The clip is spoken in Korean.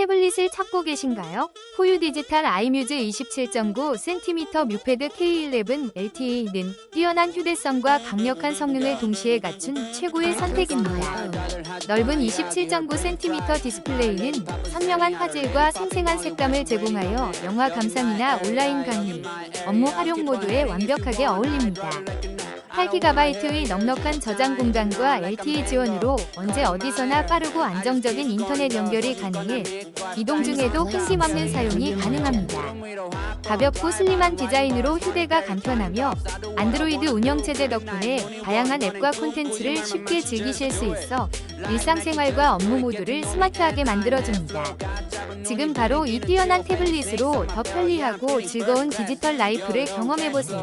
태블릿을 찾고 계신가요? 포유 디지털 아이뮤즈 27.9cm 뮤패드 K11 LTE는 뛰어난 휴대성과 강력한 성능을 동시에 갖춘 최고의 선택입니다. 넓은 27.9cm 디스플레이는 선명한 화질과 생생한 색감을 제공하여 영화 감상이나 온라인 강의, 업무 활용 모드에 완벽하게 어울립니다. 8GB의 넉넉한 저장 공간과 LTE 지원으로 언제 어디서나 빠르고 안정적인 인터넷 연결이 가능해 이동 중에도 끊김없는 사용이 가능합니다. 가볍고 슬림한 디자인으로 휴대가 간편하며 안드로이드 운영체제 덕분에 다양한 앱과 콘텐츠를 쉽게 즐기실 수 있어 일상생활과 업무 모두를 스마트하게 만들어줍니다. 지금 바로 이 뛰어난 태블릿으로 더 편리하고 즐거운 디지털 라이프를 경험해보세요.